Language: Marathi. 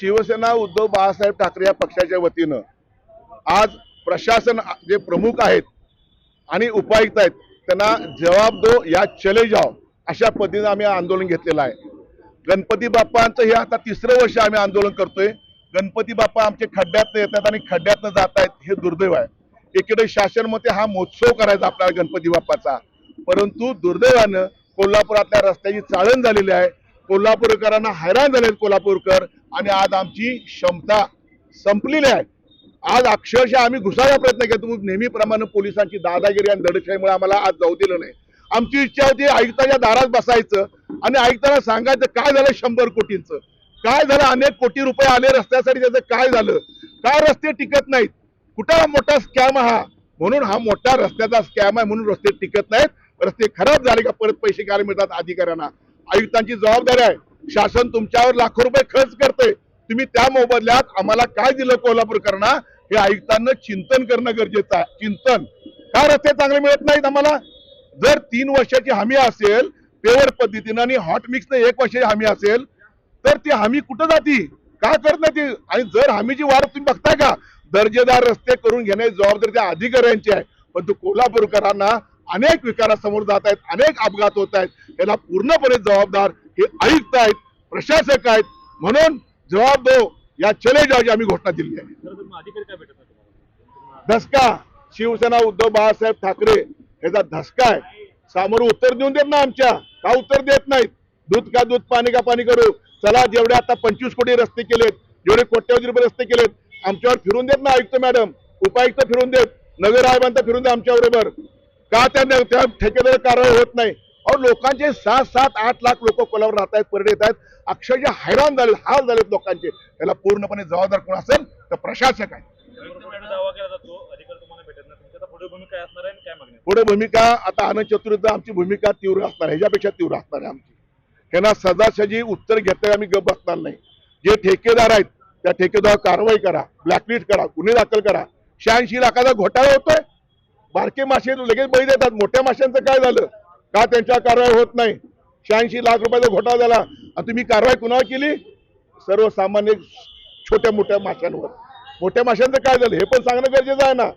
शिवसेना उद्धव बाळासाहेब ठाकरे या पक्षाच्या वतीनं आज प्रशासन जे प्रमुख आहेत आणि उपायुक्त आहेत त्यांना जवाब दो या चले जाओ अशा पद्धतीनं आम्ही आंदोलन घेतलेलं आहे. गणपती बाप्पांचं हे आता तिसरं वर्ष आम्ही आंदोलन करतोय. गणपती बाप्पा आमचे खड्ड्यात येतात आणि खड्ड्यातनं जात आहेत हे दुर्दैव आहे. एकीकडे शासनमध्ये हा महोत्सव करायचा आपल्याला गणपती बाप्पाचा. परंतु दुर्दैवानं कोल्हापुरातल्या रस्त्याची चाळण झालेली आहे. कोल्हापूरकरांना हैराण झालेत कोल्हापूरकर आणि आज आमची क्षमता संपलेली आहे. आज अक्षरशः आम्ही घुसायचा प्रयत्न केला. नेहमीप्रमाणे पोलिसांची दादागिरी आणि दडपशाहीमुळे आम्हाला आज जाऊ दिलं नाही. आमची इच्छा होती आयुक्ताच्या दारात बसायचं आणि आयुक्ताला सांगायचं काय झालं शंभर कोटींचं? काय झालं? अनेक कोटी रुपये आले रस्त्यासाठी त्याचं काय झालं? काय रस्ते टिकत नाहीत? कुठं मोठा स्कॅम हा? म्हणून हा मोठा रस्त्याचा स्कॅम आहे म्हणून रस्ते टिकत नाहीत. रस्ते खराब झाले का परत पैसे काय मिळतात अधिकाऱ्यांना? आयुक्तांची जबाबदारी आहे. शासन तुमच्यावर लाखो रुपये खर्च करते तुम्ही त्या मोबदल्यात आम्हाला काय दिलं कोल्हापूरकरांना? हे आयुक्तांना चिंतन करणं गरजेचं आहे. चिंतन. का रस्ते चांगले मिळत नाहीत आम्हाला? जर तीन वर्षाची हमी असेल पेवर पद्धतीनं आणि हॉट मिक्सनं एक वर्षाची हमी असेल तर ती हमी कुठं जाती? का करत नाही ती? आणि जर हमीची वाढ तुम्ही बघताय का? दर्जेदार रस्ते करून घेण्याची जबाबदारी त्या अधिकाऱ्यांची आहे. पण तो कोल्हापूरकरांना अनेक विकारासमोर जात आहेत अनेक अपघात होत आहेत. याला पूर्णपणे जबाबदार हे आयुक्त आहेत प्रशासक आहेत म्हणून जबाब दो या चले जावची आम्ही घोषणा दिली आहे. धसका शिवसेना उद्धव बाळासाहेब ठाकरे याचा धसका आहे. समोर उत्तर देऊन देत ना आमच्या का उत्तर देत नाहीत? दूध का दूध पाणी का पाणी करू? चला जेवढे आता पंचवीस कोटी रस्ते केलेत जेवढे कोट्यावधी रुपये रस्ते केलेत आमच्यावर फिरून देत ना आयुक्त मॅडम. उपायुक्त फिरून देत नगर आयुक्त फिरून दे आमच्या बरोबर का त्या त्या ठेकेदार कारवाई होत नाही? अहो लोकांचे सात सात आठ लाख लोक कोल्हावर राहत आहेत परत येत आहेत. अक्षरशः हैराण झाले हाल झालेत लोकांचे. त्याला पूर्णपणे जबाबदार कोण असेल तर प्रशासक आहे. पुढे भूमिका आता आनंद चतुर्थ आमची भूमिका तीव्र असणार आहे. ह्याच्यापेक्षा तीव्र असणार आहे आमची. ह्यांना सदासजी उत्तर घेता आम्ही गप बसणार नाही. जे ठेकेदार आहेत त्या ठेकेदार कारवाई करा ब्लॅकलिस्ट करा गुन्हे दाखल करा. शहाऐंशी लाखाचा घोटाळा होतोय. बारके मासे लगेच बळी देतात. मोठ्या माशांचं काय झालं? का त्यांच्या कारवाई होत नाही? शहाऐंशी लाख रुपयाचा घोटाळा झाला. आणि तुम्ही कारवाई कुणावर केली? सर्वसामान्य छोट्या मोठ्या माशांवर. मोठ्या माशांचं काय झालं? हे पण सांगणं गरजेचं आहे ना.